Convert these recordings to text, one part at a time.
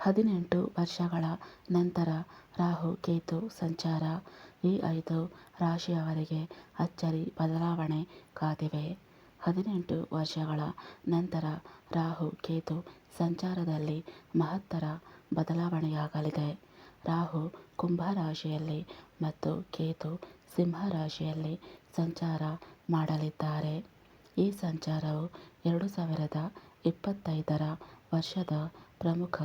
ಹದಿನೆಂಟು ವರ್ಷಗಳ ನಂತರ ರಾಹು, ಕೇತು, ಸಂಚಾರ ಈ ಐದು ರಾಶಿಯವರಿಗೆ ಅಚ್ಚರಿ ಬದಲಾವಣೆ ಕಾದಿವೆ. ಹದಿನೆಂಟು ವರ್ಷಗಳ ನಂತರ ರಾಹು, ಕೇತು ಸಂಚಾರದಲ್ಲಿ ಮಹತ್ತರ ಬದಲಾವಣೆಯಾಗಲಿದೆ. ರಾಹು ಕುಂಭ ರಾಶಿಯಲ್ಲಿ ಮತ್ತು ಕೇತು ಸಿಂಹ ರಾಶಿಯಲ್ಲಿ ಸಂಚಾರ ಮಾಡಲಿದ್ದಾರೆ. ಈ ಸಂಚಾರವು ಎರಡು ಸಾವಿರದ ಇಪ್ಪತ್ತೈದರ ವರ್ಷದ ಪ್ರಮುಖ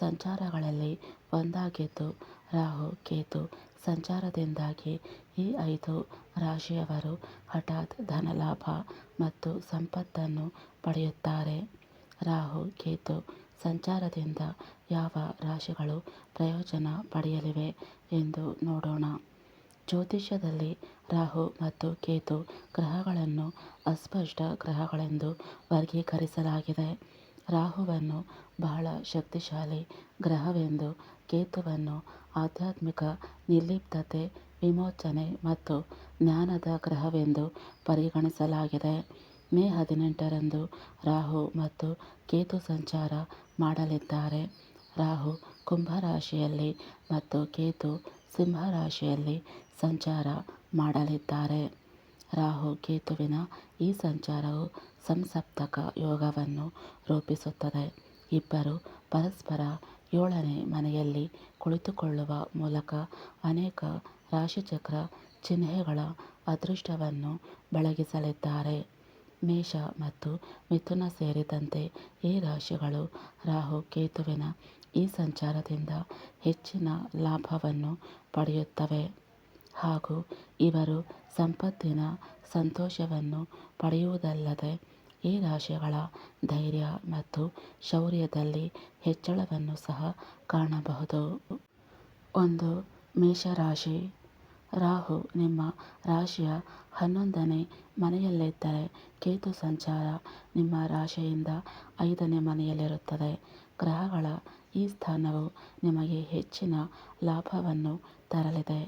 ಸಂಚಾರಗಳಲ್ಲಿ ಒಂದಾಗಿದ್ದು ರಾಹು, ಕೇತು ಸಂಚಾರದಿಂದಾಗಿ ಈ ಐದು ರಾಶಿಯವರು ಹಠಾತ್ ಧನಲಾಭ ಮತ್ತು ಸಂಪತ್ತನ್ನು ಪಡೆಯುತ್ತಾರೆ. ರಾಹು, ಕೇತು ಸಂಚಾರದಿಂದ ಯಾವ ರಾಶಿಗಳು ಪ್ರಯೋಜನ ಪಡೆಯಲಿವೆ ಎಂದು ನೋಡೋಣ. ಜ್ಯೋತಿಷ್ಯದಲ್ಲಿ ರಾಹು ಮತ್ತು ಕೇತು ಗ್ರಹಗಳನ್ನು ಅಸ್ಪಷ್ಟ ಗ್ರಹಗಳೆಂದು ವರ್ಗೀಕರಿಸಲಾಗಿದೆ. ರಾಹುವನ್ನು ಬಹಳ ಶಕ್ತಿಶಾಲಿ ಗ್ರಹವೆಂದು ಕೇತುವನ್ನು ಆಧ್ಯಾತ್ಮಿಕ ನಿರ್ಲಿಪ್ತತೆ, ವಿಮೋಚನೆ ಮತ್ತು ಜ್ಞಾನದ ಗ್ರಹವೆಂದು ಪರಿಗಣಿಸಲಾಗಿದೆ. ಮೇ ಹದಿನೆಂಟರಂದು ರಾಹು ಮತ್ತು ಕೇತು ಸಂಚಾರ ಮಾಡಲಿದ್ದಾರೆ. ರಾಹು ಕುಂಭ ರಾಶಿಯಲ್ಲಿ ಮತ್ತು ಕೇತು ಸಿಂಹ ರಾಶಿಯಲ್ಲಿ ಸಂಚಾರ ಮಾಡಲಿದ್ದಾರೆ. ರಾಹು, ಕೇತುವಿನ ಈ ಸಂಚಾರವು ಸಂಸಪ್ತಕ ಯೋಗವನ್ನು ರೂಪಿಸುತ್ತದೆ. ಇಬ್ಬರು ಪರಸ್ಪರ ಏಳನೇ ಮನೆಯಲ್ಲಿ ಕುಳಿತುಕೊಳ್ಳುವ ಮೂಲಕ ಅನೇಕ ರಾಶಿಚಕ್ರ ಚಿಹ್ನೆಗಳ ಅದೃಷ್ಟವನ್ನು ಬೆಳಗಿಸಲಿದ್ದಾರೆ. ಮೇಷ ಮತ್ತು ಮಿಥುನ ಸೇರಿದಂತೆ ಈ ರಾಶಿಗಳು ರಾಹು, ಕೇತುವಿನ ಈ ಸಂಚಾರದಿಂದ ಹೆಚ್ಚಿನ ಲಾಭವನ್ನು ಪಡೆಯುತ್ತವೆ. ಹಾಗೂ ಇವರು ಸಂಪತ್ತಿನ ಸಂತೋಷವನ್ನು ಪಡೆಯುವುದಲ್ಲದೆ ಈ ರಾಶಿಗಳ ಧೈರ್ಯ ಮತ್ತು ಶೌರ್ಯದಲ್ಲಿ ಹೆಚ್ಚಳವನ್ನು ಸಹ ಕಾಣಬಹುದು. ಒಂದು ಮೇಷರಾಶಿ. ರಾಹು ನಿಮ್ಮ ರಾಶಿಯ ಹನ್ನೊಂದನೇ ಮನೆಯಲ್ಲಿದ್ದರೆ ಕೇತು ಸಂಚಾರ ನಿಮ್ಮ ರಾಶಿಯಿಂದ ಐದನೇ ಮನೆಯಲ್ಲಿರುತ್ತದೆ. ಗ್ರಹಗಳ ಈ ಸ್ಥಾನವು ನಿಮಗೆ ಹೆಚ್ಚಿನ ಲಾಭವನ್ನು ತರಲಿದೆ.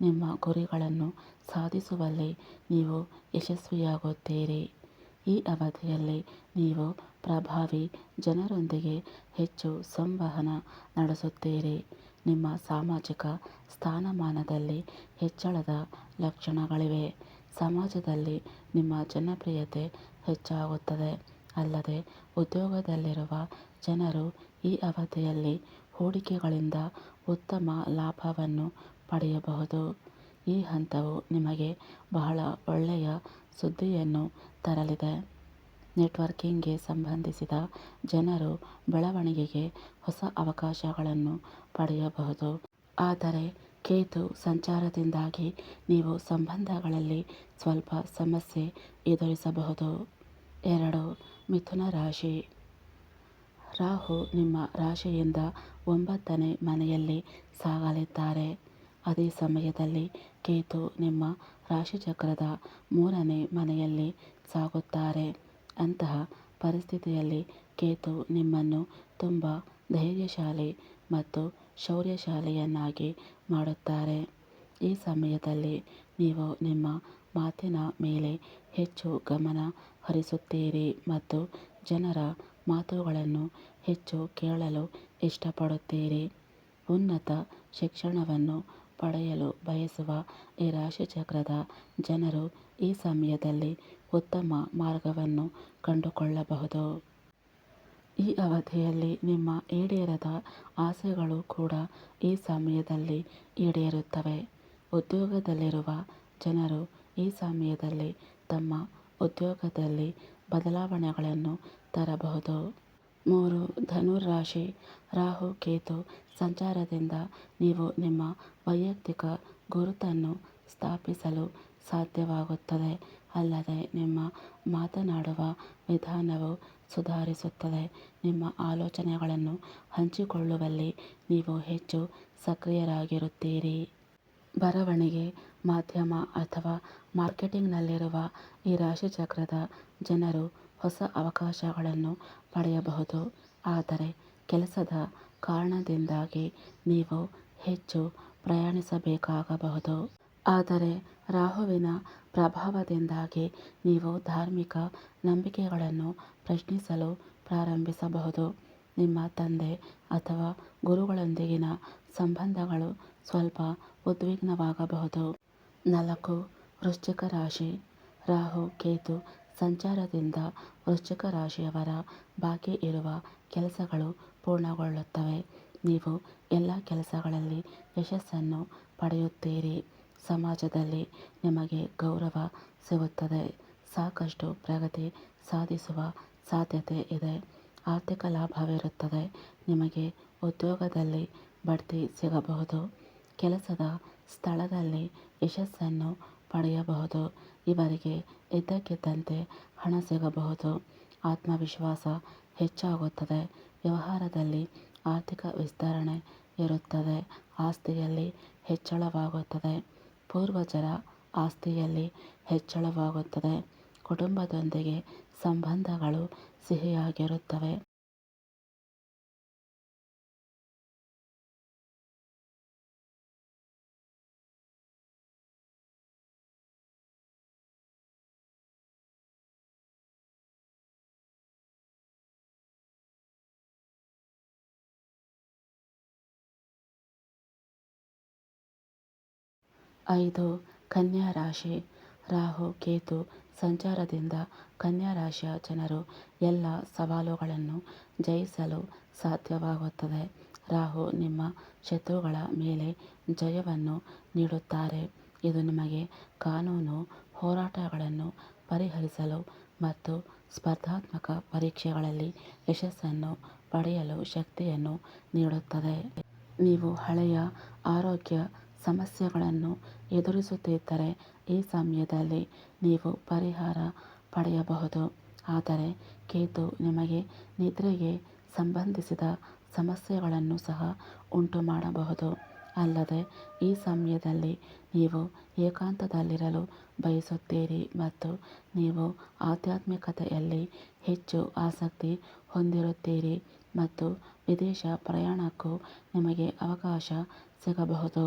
ನಿಮ್ಮ ಗುರಿಗಳನ್ನು ಸಾಧಿಸುವಲ್ಲಿ ನೀವು ಯಶಸ್ವಿಯಾಗುತ್ತೀರಿ. ಈ ಅವಧಿಯಲ್ಲಿ ನೀವು ಪ್ರಭಾವಿ ಜನರೊಂದಿಗೆ ಹೆಚ್ಚು ಸಂವಹನ ನಡೆಸುತ್ತೀರಿ. ನಿಮ್ಮ ಸಾಮಾಜಿಕ ಸ್ಥಾನಮಾನದಲ್ಲಿ ಹೆಚ್ಚಳದ ಲಕ್ಷಣಗಳಿವೆ. ಸಮಾಜದಲ್ಲಿ ನಿಮ್ಮ ಜನಪ್ರಿಯತೆ ಹೆಚ್ಚಾಗುತ್ತದೆ. ಅಲ್ಲದೆ, ಉದ್ಯೋಗದಲ್ಲಿರುವ ಜನರು ಈ ಅವಧಿಯಲ್ಲಿ ಹೂಡಿಕೆಗಳಿಂದ ಉತ್ತಮ ಲಾಭವನ್ನು ಪಡೆಯಬಹುದು. ಈ ಹಂತವು ನಿಮಗೆ ಬಹಳ ಒಳ್ಳೆಯ ಸುದ್ದಿಯನ್ನು ತರಲಿದೆ. ನೆಟ್ವರ್ಕಿಂಗ್ಗೆ ಸಂಬಂಧಿಸಿದ ಜನರು ಬೆಳವಣಿಗೆಗೆ ಹೊಸ ಅವಕಾಶಗಳನ್ನು ಪಡೆಯಬಹುದು. ಆದರೆ ಕೇತು ಸಂಚಾರದಿಂದಾಗಿ ನೀವು ಸಂಬಂಧಗಳಲ್ಲಿ ಸ್ವಲ್ಪ ಸಮಸ್ಯೆ ಎದುರಿಸಬಹುದು. ಎರಡು ಮಿಥುನ ರಾಶಿ. ರಾಹು ನಿಮ್ಮ ರಾಶಿಯಿಂದ ಒಂಬತ್ತನೇ ಮನೆಯಲ್ಲಿ ಸಾಗಲಿದ್ದಾರೆ. ಅದೇ ಸಮಯದಲ್ಲಿ ಕೇತು ನಿಮ್ಮ ರಾಶಿಚಕ್ರದ ಮೂರನೇ ಮನೆಯಲ್ಲಿ ಸಾಗುತ್ತಾರೆ. ಅಂತಹ ಪರಿಸ್ಥಿತಿಯಲ್ಲಿ ಕೇತು ನಿಮ್ಮನ್ನು ತುಂಬ ಧೈರ್ಯಶಾಲಿ ಮತ್ತು ಶೌರ್ಯಶಾಲಿಯನ್ನಾಗಿ ಮಾಡುತ್ತಾರೆ. ಈ ಸಮಯದಲ್ಲಿ ನೀವು ನಿಮ್ಮ ಮಾತಿನ ಮೇಲೆ ಹೆಚ್ಚು ಗಮನ ಹರಿಸುತ್ತೀರಿ ಮತ್ತು ಜನರ ಮಾತುಗಳನ್ನು ಹೆಚ್ಚು ಕೇಳಲು ಇಷ್ಟಪಡುತ್ತೀರಿ. ಉನ್ನತ ಶಿಕ್ಷಣವನ್ನು ಪಡೆಯಲು ಬಯಸುವ ಈ ರಾಶಿಚಕ್ರದ ಜನರು ಈ ಸಮಯದಲ್ಲಿ ಉತ್ತಮ ಮಾರ್ಗವನ್ನು ಕಂಡುಕೊಳ್ಳಬಹುದು. ಈ ಅವಧಿಯಲ್ಲಿ ನಿಮ್ಮ ಈಡೇರದ ಆಸೆಗಳು ಕೂಡ ಈ ಸಮಯದಲ್ಲಿ ಈಡೇರುತ್ತವೆ. ಉದ್ಯೋಗದಲ್ಲಿರುವ ಜನರು ಈ ಸಮಯದಲ್ಲಿ ತಮ್ಮ ಉದ್ಯೋಗದಲ್ಲಿ ಬದಲಾವಣೆಗಳನ್ನು ತರಬಹುದು. ಮೂರು, ಧನುರಾಶಿ, ರಾಹು, ಕೇತು, ಸಂಚಾರದಿಂದ ನೀವು ನಿಮ್ಮ ವೈಯಕ್ತಿಕ ಗುರುತನ್ನು ಸ್ಥಾಪಿಸಲು ಸಾಧ್ಯವಾಗುತ್ತದೆ. ಅಲ್ಲದೆ ನಿಮ್ಮ ಮಾತನಾಡುವ ವಿಧಾನವು ಸುಧಾರಿಸುತ್ತದೆ. ನಿಮ್ಮ ಆಲೋಚನೆಗಳನ್ನು ಹಂಚಿಕೊಳ್ಳುವಲ್ಲಿ ನೀವು ಹೆಚ್ಚು ಸಕ್ರಿಯರಾಗಿರುತ್ತೀರಿ. ಬರವಣಿಗೆ ಮಾಧ್ಯಮ ಅಥವಾ ಮಾರ್ಕೆಟಿಂಗ್ನಲ್ಲಿರುವ ಈ ರಾಶಿಚಕ್ರದ ಜನರು ಹೊಸ ಅವಕಾಶಗಳನ್ನು ಪಡೆಯಬಹುದು. ಆದರೆ ಕೆಲಸದ ಕಾರಣದಿಂದಾಗಿ ನೀವು ಹೆಚ್ಚು ಪ್ರಯಾಣಿಸಬೇಕಾಗಬಹುದು. ಆದರೆ ರಾಹುವಿನ ಪ್ರಭಾವದಿಂದಾಗಿ ನೀವು ಧಾರ್ಮಿಕ ನಂಬಿಕೆಗಳನ್ನು ಪ್ರಶ್ನಿಸಲು ಪ್ರಾರಂಭಿಸಬಹುದು. ನಿಮ್ಮ ತಂದೆ ಅಥವಾ ಗುರುಗಳೊಂದಿಗಿನ ಸಂಬಂಧಗಳು ಸ್ವಲ್ಪ ಉದ್ವಿಗ್ನವಾಗಬಹುದು. ನಾಲ್ಕು ವೃಶ್ಚಿಕ ರಾಶಿ. ರಾಹು, ಕೇತು ಸಂಚಾರದಿಂದ ವೃಶ್ಚಿಕ ರಾಶಿಯವರ ಬಾಕಿ ಇರುವ ಕೆಲಸಗಳು ಪೂರ್ಣಗೊಳ್ಳುತ್ತವೆ. ನೀವು ಎಲ್ಲ ಕೆಲಸಗಳಲ್ಲಿ ಯಶಸ್ಸನ್ನು ಪಡೆಯುತ್ತೀರಿ. ಸಮಾಜದಲ್ಲಿ ನಿಮಗೆ ಗೌರವ ಸಿಗುತ್ತದೆ. ಸಾಕಷ್ಟು ಪ್ರಗತಿ ಸಾಧಿಸುವ ಸಾಧ್ಯತೆ ಇದೆ. ಆರ್ಥಿಕ ಲಾಭವಿರುತ್ತದೆ. ನಿಮಗೆ ಉದ್ಯೋಗದಲ್ಲಿ ಬಡ್ತಿ ಸಿಗಬಹುದು. ಕೆಲಸದ ಸ್ಥಳದಲ್ಲಿ ಯಶಸ್ಸನ್ನು ಪಡೆಯಬಹುದು. ಇವರಿಗೆ ಇದ್ದಕ್ಕಿದ್ದಂತೆ ಹಣ ಸಿಗಬಹುದು. ಆತ್ಮವಿಶ್ವಾಸ ಹೆಚ್ಚಾಗುತ್ತದೆ. ವ್ಯವಹಾರದಲ್ಲಿ ಆರ್ಥಿಕ ವಿಸ್ತರಣೆ ಇರುತ್ತದೆ. ಆಸ್ತಿಯಲ್ಲಿ ಹೆಚ್ಚಳವಾಗುತ್ತದೆ. ಪೂರ್ವಜರ ಆಸ್ತಿಯಲ್ಲಿ ಹೆಚ್ಚಳವಾಗುತ್ತದೆ. ಕುಟುಂಬದೊಂದಿಗೆ ಸಂಬಂಧಗಳು ಸಿಹಿಯಾಗಿರುತ್ತವೆ. ಐದು ಕನ್ಯಾ ರಾಶಿ ರಾಹು, ಕೇತು ಸಂಚಾರದಿಂದ ಕನ್ಯಾ ರಾಶಿಯ ಜನರು ಎಲ್ಲ ಸವಾಲುಗಳನ್ನು ಜಯಿಸಲು ಸಾಧ್ಯವಾಗುತ್ತದೆ. ರಾಹು ನಿಮ್ಮ ಶತ್ರುಗಳ ಮೇಲೆ ಜಯವನ್ನು ನೀಡುತ್ತಾರೆ. ಇದು ನಿಮಗೆ ಕಾನೂನು ಹೋರಾಟಗಳನ್ನು ಪರಿಹರಿಸಲು ಮತ್ತು ಸ್ಪರ್ಧಾತ್ಮಕ ಪರೀಕ್ಷೆಗಳಲ್ಲಿ ಯಶಸ್ಸನ್ನು ಪಡೆಯಲು ಶಕ್ತಿಯನ್ನು ನೀಡುತ್ತದೆ. ನೀವು ಹಳೆಯ ಆರೋಗ್ಯ ಸಮಸ್ಯೆಗಳನ್ನು ಎದುರಿಸುತ್ತಿದ್ದರೆ ಈ ಸಮಯದಲ್ಲಿ ನೀವು ಪರಿಹಾರ ಪಡೆಯಬಹುದು. ಆದರೆ ಕೇತು ನಿಮಗೆ ನಿದ್ರೆಗೆ ಸಂಬಂಧಿಸಿದ ಸಮಸ್ಯೆಗಳನ್ನು ಸಹ ಉಂಟುಮಾಡಬಹುದು. ಅಲ್ಲದೆ ಈ ಸಮಯದಲ್ಲಿ ನೀವು ಏಕಾಂತದಲ್ಲಿರಲು ಬಯಸುತ್ತೀರಿ ಮತ್ತು ನೀವು ಆಧ್ಯಾತ್ಮಿಕತೆಯಲ್ಲಿ ಹೆಚ್ಚು ಆಸಕ್ತಿ ಹೊಂದಿರುತ್ತೀರಿ ಮತ್ತು ವಿದೇಶ ಪ್ರಯಾಣಕ್ಕೂ ನಿಮಗೆ ಅವಕಾಶ ಸಿಗಬಹುದು.